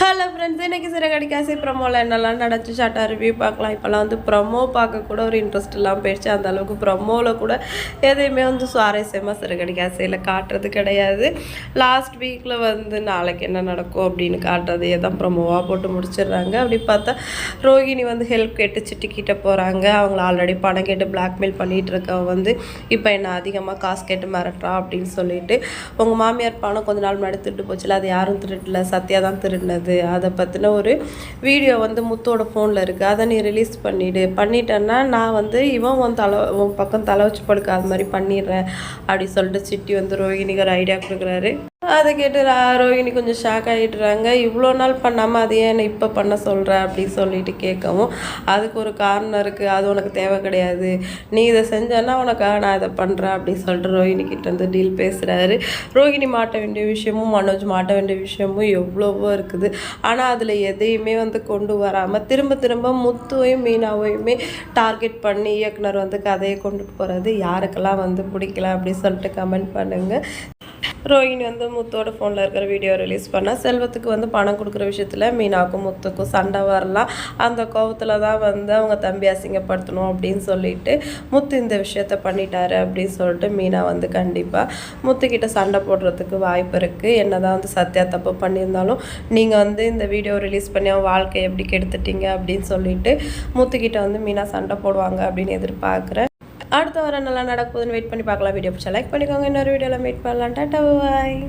Hello friends இன்னைக்கு சிறகடி காசி ப்ரமோவில் என்னெல்லாம் நடந்துச்சு? ஷார்ட்டாக ரிவ்யூ பார்க்கலாம். இப்போல்லாம் வந்து ப்ரமோ பார்க்க கூட ஒரு இன்ட்ரெஸ்ட் இல்லாமல் போயிடுச்சு. அந்த அளவுக்கு ப்ரமோவில் கூட எதையுமே வந்து சுவாரஸ்யமாக சிறகடி காசையில் காட்டுறது கிடையாது. லாஸ்ட் வீக்கில் வந்து நாளைக்கு என்ன நடக்கும் அப்படின்னு காட்டுறதையே தான் ப்ரமோவாக போட்டு முடிச்சிடுறாங்க. அப்படி பார்த்தா ரோகிணி வந்து ஹெல்ப் கேட்டு சிட்டிக்கிட்ட போகிறாங்க அவங்கள ஆல்ரெடி பணம் கேட்டு பிளாக்மெயில் பண்ணிகிட்டு இருக்க வந்து இப்போ என்ன அதிகமாக காசு கேட்டு மிரட்டுறா? அப்படின்னு சொல்லிட்டு உங்கள் மாமியார் பணம் கொஞ்ச நாள் முன்னாடி திருட்டு போச்சுல அது யாரும் திருடல. சத்யா தான் திருடினது. அதை பற்றின ஒரு வீடியோ வந்து முத்தோட ஃபோனில் இருக்குது அதை நீ ரிலீஸ் பண்ணிவிடு பண்ணிட்டேன்னா நான் வந்து இவன் உன் தலை உன் பக்கம் தலை வச்சு படுக்காத மாதிரி பண்ணிடுறேன். அப்படி சொல்லிட்டு சிட்டி வந்து ரோஹினிக்கு ஒரு ஐடியா கொடுக்குறாரு. அதை கேட்டு ரோஹிணி கொஞ்சம் ஷாக் ஆகிடுறாங்க இவ்வளோ நாள் பண்ணாமல் அது ஏன் இப்போ பண்ண சொல்கிற அப்படின்னு சொல்லிட்டு கேட்கவும் அதுக்கு ஒரு காரணம் இருக்குது அது உனக்கு தேவை கிடையாது. நீ இதை செஞ்சேன்னா உனக்காக நான் இதை பண்ணுறேன் அப்படின்னு சொல்லிட்டு ரோஹிணி கிட்ட டீல் பேசுகிறாரு ரோஹிணி மாட்ட வேண்டிய விஷயமும் மனோஜ் மாட்ட வேண்டிய விஷயமும் எவ்வளவோ இருக்குது. ஆனால் அதில் எதையுமே வந்து கொண்டு வராமல் திரும்ப திரும்ப முத்துவையும் மீனாவையுமே டார்கெட் பண்ணி இயக்குனர் வந்து கதையை கொண்டுட்டு போகிறது யாருக்கெல்லாம் வந்து பிடிக்கல அப்படின்னு சொல்லிட்டு கமெண்ட் பண்ணுங்கள் ரோஹிணி வந்து முத்தோட ஃபோனில் இருக்கிற வீடியோ ரிலீஸ் பண்ணால் செல்வத்துக்கு வந்து பணம் கொடுக்குற விஷயத்தில் மீனாக்கும் முத்துக்கும் சண்டை வரலாம். அந்த கோபத்தில் தான் வந்து அவங்க தம்பி அசிங்கப்படுத்தணும் அப்படின்னு சொல்லிட்டு முத்து இந்த விஷயத்த பண்ணிட்டாரு அப்படின்னு சொல்லிட்டு மீனா வந்து கண்டிப்பாக முத்துக்கிட்ட சண்டை போடுறதுக்கு வாய்ப்பு இருக்குது என்னதான் வந்து சத்யா தப்பு பண்ணியிருந்தாலும் நீங்கள் வந்து இந்த வீடியோ ரிலீஸ் பண்ணி அவன் வாழ்க்கையை எப்படி கெடுத்துட்டீங்க அப்படின்னு சொல்லிட்டு முத்துக்கிட்ட வந்து மீனா சண்டை போடுவாங்க அப்படின்னு எதிர்பார்க்குறேன். அடுத்த வாரம் நல்லா நடக்குதுன்னு வெயிட் பண்ணி பார்க்கலாம். வீடியோ பிடிச்சா லைக் பண்ணிக்கோங்க. இன்னொரு வீடியோவில் மீட் பண்ணலாம். டாட்டா பாய்